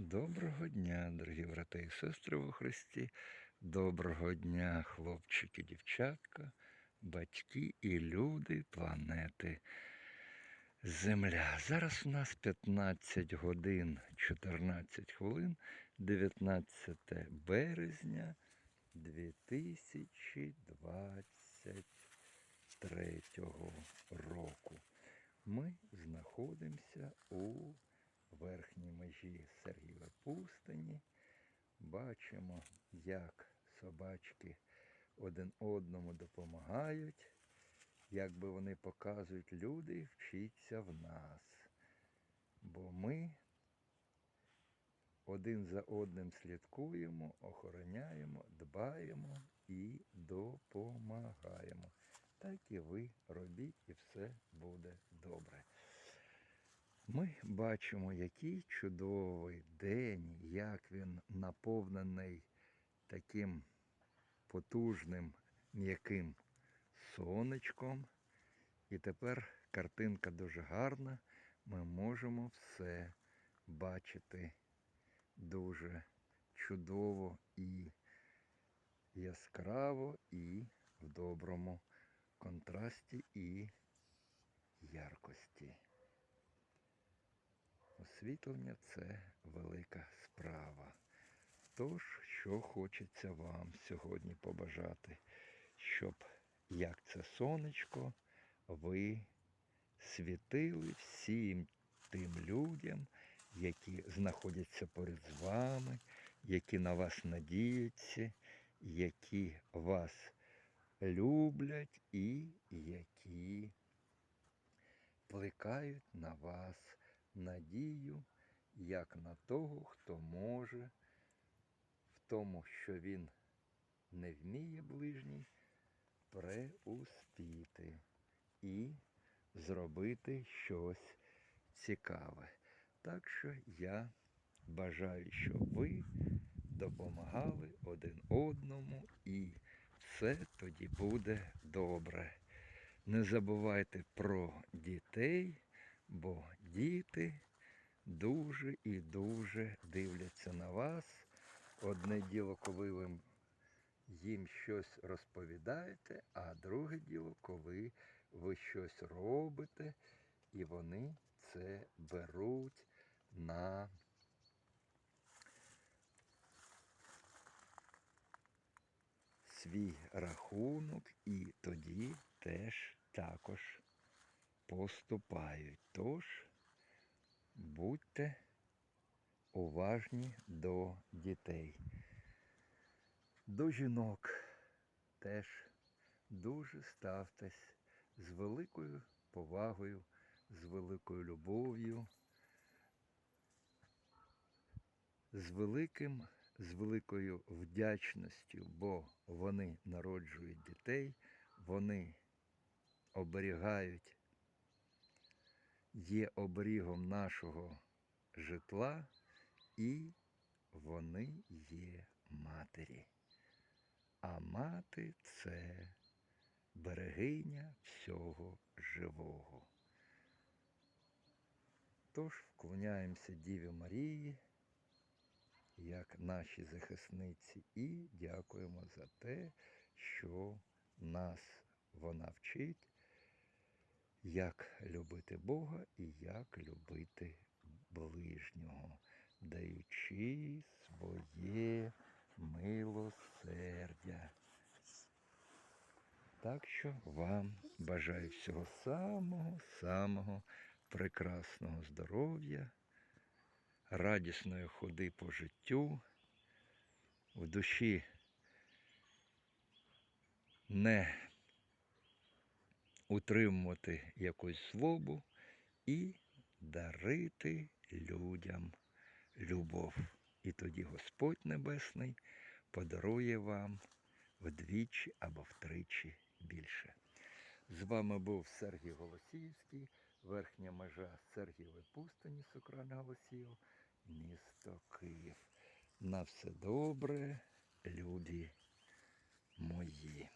Доброго дня, дорогі брати і сестри во Христі. Доброго дня, хлопчики, дівчатка, батьки і люди планети Земля. Зараз у нас 15 годин 14 хвилин, 19 березня 2023 року. Ми знаходимося у верхній межі Сергієва пустині. Бачимо, як собачки один одному допомагають. Якби вони показують люди, вчіться в нас. Бо ми один за одним слідкуємо, охороняємо, дбаємо і допомагаємо. Так і ви робіть, і все буде добре. Ми бачимо, який чудовий день, як він наповнений таким потужним м'яким сонечком. І тепер картинка дуже гарна. Ми можемо все бачити дуже чудово і яскраво, і в доброму контрасті і яркості. Освітлення це велика справа. Тож, що хочеться вам сьогодні побажати, щоб як це сонечко, ви світили всім тим людям, які знаходяться поряд з вами, які на вас надіються, які вас люблять і які плекають на вас надію, як на того, хто може в тому, що він не вміє ближній, преуспіти і зробити щось цікаве. Так що я бажаю, щоб ви допомагали один одному і все тоді буде добре. Не забувайте про дітей, бо діти дуже і дуже дивляться на вас. Одне діло, коли ви їм щось розповідаєте, а друге діло, коли ви щось робите, і вони це беруть на свій рахунок і тоді теж також поступають. Тож будьте уважні до дітей. До жінок теж дуже ставтесь з великою повагою, з великою любов'ю, з великим, з великою вдячністю, бо вони народжують дітей, вони оберігають, є оберігом нашого житла, і вони є матері. А мати це берегиня всього живого. Тож вклоняємося Діві Марії, як наші захисниці, і дякуємо за те, що нас вона вчить, як любити Бога і як любити ближнього, даючи своє милосердя. Так що вам бажаю всього самого-самого прекрасного здоров'я, радісної ходи по життю, в душі не утримувати якусь злобу і дарити людям любов. І тоді Господь Небесний подарує вам вдвічі або втричі більше. З вами був Сергій Голосіївський, верхня межа Сергієвої пустині, Сокрана Голосіїв, місто Київ. На все добре, люди мої.